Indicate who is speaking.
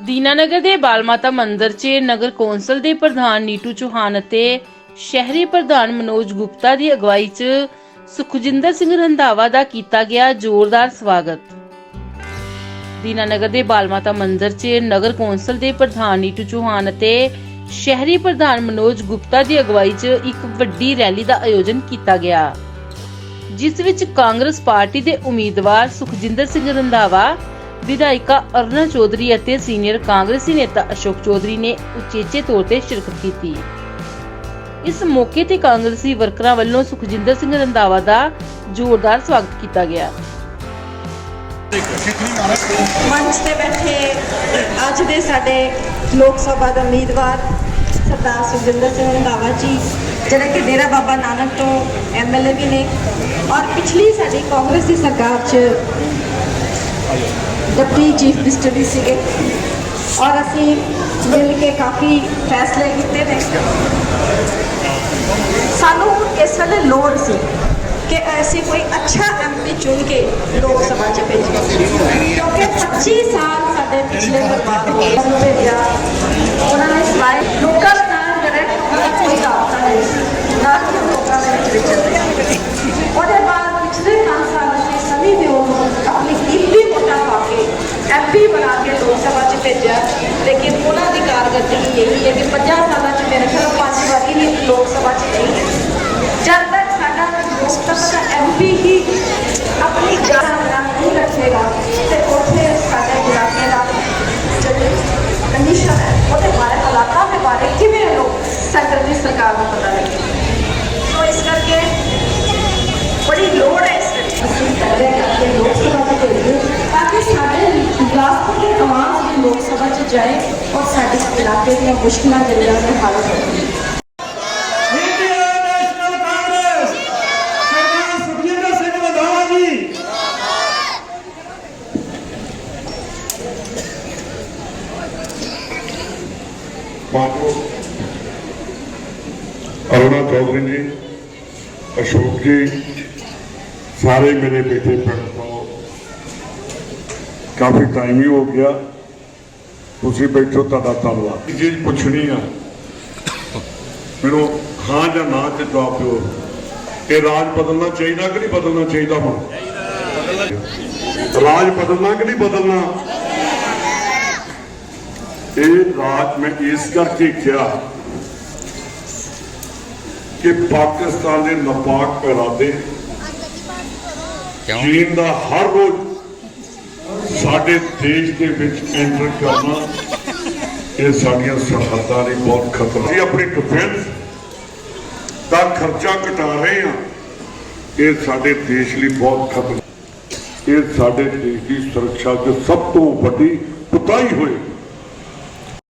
Speaker 1: ਦੀਨਾਨਗਰ ਦੇ ਬਾਲ ਮੰਦਿਰ 'ਚ ਨਗਰ ਕੌਂਸਲ ਦੇ ਪ੍ਰਧਾਨ ਨੀਟੂ ਚੌਹਾਨ ਅਤੇ ਸ਼ਹਿਰੀ ਪ੍ਰਧਾਨ ਮਨੋਜ ਗੁਪਤਾ ਦੀ ਅਗਵਾਈ 'ਚ ਸੁਖਜਿੰਦਰ ਸਿੰਘ ਰੰਧਾਵਾ ਦਾ ਕੀਤਾ ਗਿਆ ਜ਼ੋਰਦਾਰ ਸਵਾਗਤ। ਦੀਨਾਨਗਰ ਦੇ ਬਾਲ ਮਾਤਾ ਮੰਦਿਰ 'ਚ ਨਗਰ ਕੌਂਸਲ ਦੇ ਪ੍ਰਧਾਨ ਨੀਟੂ ਚੌਹਾਨ ਅਤੇ ਸ਼ਹਿਰੀ ਪ੍ਰਧਾਨ ਮਨੋਜ ਗੁਪਤਾ ਦੀ ਅਗਵਾਈ 'ਚ ਇੱਕ ਵੱਡੀ ਰੈਲੀ ਦਾ ਆਯੋਜਨ ਕੀਤਾ ਗਿਆ। ਜਿਸ ਵਿੱਚ ਕਾਂਗਰਸ ਪਾਰਟੀ ਦੇ ਉਮੀਦਵਾਰ ਸੁਖਜਿੰਦਰ ਸਿੰਘ ਰੰਧਾਵਾ ਵਿਧਾਇਕਾ ਅਰੁਣਾ ਚੌਧਰੀ ਅਤੇ ਸੀਨੀਅਰ ਕਾਂਗਰਸੀ ਨੇਤਾ ਅਸ਼ੋਕ ਚੌਧਰੀ ਨੇ ਉਚੇਚੇ ਤੌਰ ਤੇ ਸ਼ਿਰਕਤ ਕੀਤੀ। ਇਸ ਮੌਕੇ ਤੇ ਕਾਂਗਰਸੀ ਵਰਕਰਾਂ ਵੱਲੋਂ ਸੁਖਜਿੰਦਰ ਸਿੰਘ ਰੰਧਾਵਾ ਦਾ ਜ਼ੋਰਦਾਰ ਸਵਾਗਤ ਕੀਤਾ ਗਿਆ।
Speaker 2: ਮੰਚ ਤੇ ਬੈਠੇ ਅੱਜ ਦੇ ਸਾਡੇ ਲੋਕ ਸਭਾ ਦੇ ਉਮੀਦਵਾਰ ਸਰਦਾਰ ਸੁਖਜਿੰਦਰ ਸਿੰਘ ਰੰਧਾਵਾ ਜੀ, ਜਿਹੜੇ ਕਿ ਡੇਰਾ ਬਾਬਾ ਨਾਨਕ ਤੋਂ ਐਮਐਲਏ ਵੀ ਨੇ ਔਰ ਪਿਛਲੀ ਸਾਡੀ ਕਾਂਗਰਸ ਦੀ ਸਰਕਾਰ 'ਚ ਡਿਪਟੀ ਚੀਫ ਮਿਨਿਸਟਰ ਵੀ ਸੀਗੇ ਔਰ ਅਸੀਂ ਮਿਲ ਕੇ ਕਾਫੀ ਫੈਸਲੇ ਕੀਤੇ ਨੇ ਸਾਨੂੰ ਇਸ ਵੇਲੇ ਲੋੜ ਸੀ ਕਿ ਐਸੀ ਕੋਈ ਅੱਛਾ ਐਮਪੀ ਚੁਣ ਕੇ ਲੋਕ ਸਭਾ 'ਚ ਭੇਜੀਏ ਕਿਉਂਕਿ 25 ਸਾਲ ਸਾਡੇ ਪਿਛਲੇ ਬਰਬਾਦ ਹੋ ਗਏ ਸਾਨੂੰ ਭੇਜਿਆ ਉਹਨਾਂ ਨੇ ਸਿਵਾਏ ਲੋਕਾਂ ਦੇ ਨਾਲ ਡਾਇਰੈਕਟ ਉਹਨਾਂ ਦਾ ਕੋਈ ਰਾਬਤਾ ਨਹੀਂ ਸੀ ਨਾ ਕਿ ਉਹ ਲੋਕਾਂ ਦੇ ਵਿੱਚ ਵਿਚਰਦੇ ਉਹਦੇ ਬਾਅਦ ਪਿਛਲੇ 5 ਸਾਲ ਅਸੀਂ ਸਭੀ ਦੇ ਆਪਣੀ ਕੀਮਤੀ ਵੋਟਾਂ ਪਾ ਕੇ ਐਮਪੀ ਬਣਾ ਕੇ ਲੋਕ ਸਭਾ 'ਚ ਭੇਜਿਆ। ਲੇਕਿਨ ਉਹਨਾਂ ਦੀ ਕਾਰਗਰਦਗੀ ਇਹ ਹੈ ਕਿ 50 ਸਾਲਾਂ 'ਚ ਮੇਰੇ ਖਿਆਲ ਪੰਜ ਵਾਰੀ ਲੋਕ ਸਭਾ 'ਚ ਨਹੀਂ ਗਏ ਜਦ ਤੱਕ ਸਾਡਾ ਲੋਕ ਸਭਾ ਦਾ ਐਮਪੀ ਹੀ ਆਪਣੀ ਜਾਨ ਨਹੀਂ ਰੱਖੇਗਾ ਤੇ ਉੱਥੇ ਸਾਡੇ ਇਲਾਕੇ ਦਾ ਜਿਹੜੀ ਕੰਡੀਸ਼ਨ ਹੈ ਉਹਦੇ ਬਾਰੇ ਹਾਲਾਤਾਂ ਦੇ ਬਾਰੇ ਕਿਵੇਂ ਲੋਕ ਸੈਂਟਰ ਦੀ ਸਰਕਾਰ ਨੂੰ ਪਤਾ ਲੱਗੇ ਸੋ ਇਸ ਕਰਕੇ ਬੜੀ ਲੋੜ ਹੈ ਇਸ ਵਿੱਚ ਅਸੀਂ ਪਹਿਲੇ ਕਰਕੇ ਲੋਕ ਸਭਾ ਚ ਭੇਜੀਏ ਤਾਂ ਕਿ ਸਾਡੇ ਇਲਾਕੇ ਦੀ ਆਵਾਜ਼ ਵੀ ਲੋਕ ਸਭਾ ਚ ਜਾਏ ਔਰ ਸਾਡੇ ਇਲਾਕੇ ਦੀਆਂ ਮੁਸ਼ਕਲਾਂ ਜਿਹੜੀਆਂ ਨੇ ਹੱਲ ਹੋਣ
Speaker 3: Indian National Congress Sardar Sukhjinder Singh Randhawa ji
Speaker 4: ਮਾਨੋ ਅਰੁਣਾ ਚੌਧਰੀ ਜੀ ਅਸ਼ੋਕ ਜੀ ਸਾਰੇ ਤੁਸੀਂ ਬੈਠੋ ਤੁਹਾਡਾ ਧੰਨਵਾਦ। ਚੀਜ਼ ਪੁੱਛਣੀ ਆ। ਮੈਨੂੰ ਹਾਂ ਜਾਂ ਨਾ ਤੇ ਜਵਾਬ ਦਿਓ। ਇਹ ਰਾਜ ਬਦਲਣਾ ਚਾਹੀਦਾ ਕਿ ਨਹੀਂ ਬਦਲਣਾ ਚਾਹੀਦਾ ਹੁਣ ਰਾਜ ਬਦਲਣਾ ਕਿ ਨਹੀਂ ਬਦਲਣਾ? ਇਹ ਰਾਤ ਮੈਂ ਇਸ ਕਰਕੇ ਕਿਹਾ ਕਿ ਪਾਕਿਸਤਾਨ ਦੇ ਨਾਪਾਕ ਇਰਾਦੇ ਚੀਨ ਦਾ ਹਰ ਰੋਜ਼ ਸਾਡੇ ਦੇਸ਼ ਦੇ ਵਿੱਚ ਐਂਟਰ ਕਰਨਾ, ਇਹ ਸਾਡੀਆਂ ਸਰਹੱਦਾਂ ਲਈ ਬਹੁਤ ਖਤਰਾ ਹੈ। ਆਪਣੀ ਡਿਫੈਂਸ ਦਾ ਖਰਚਾ ਘਟਾ ਰਹੇ ਹਾਂ। ਇਹ ਸਾਡੇ ਦੇਸ਼ ਲਈ ਬਹੁਤ ਖਤਰਾ ਇਹ ਸਾਡੇ ਦੇਸ਼ ਦੀ ਸੁਰੱਖਿਆ 'ਚ ਸਭ ਤੋਂ ਵੱਡੀ ਪੁਤਾਈ ਹੋਈ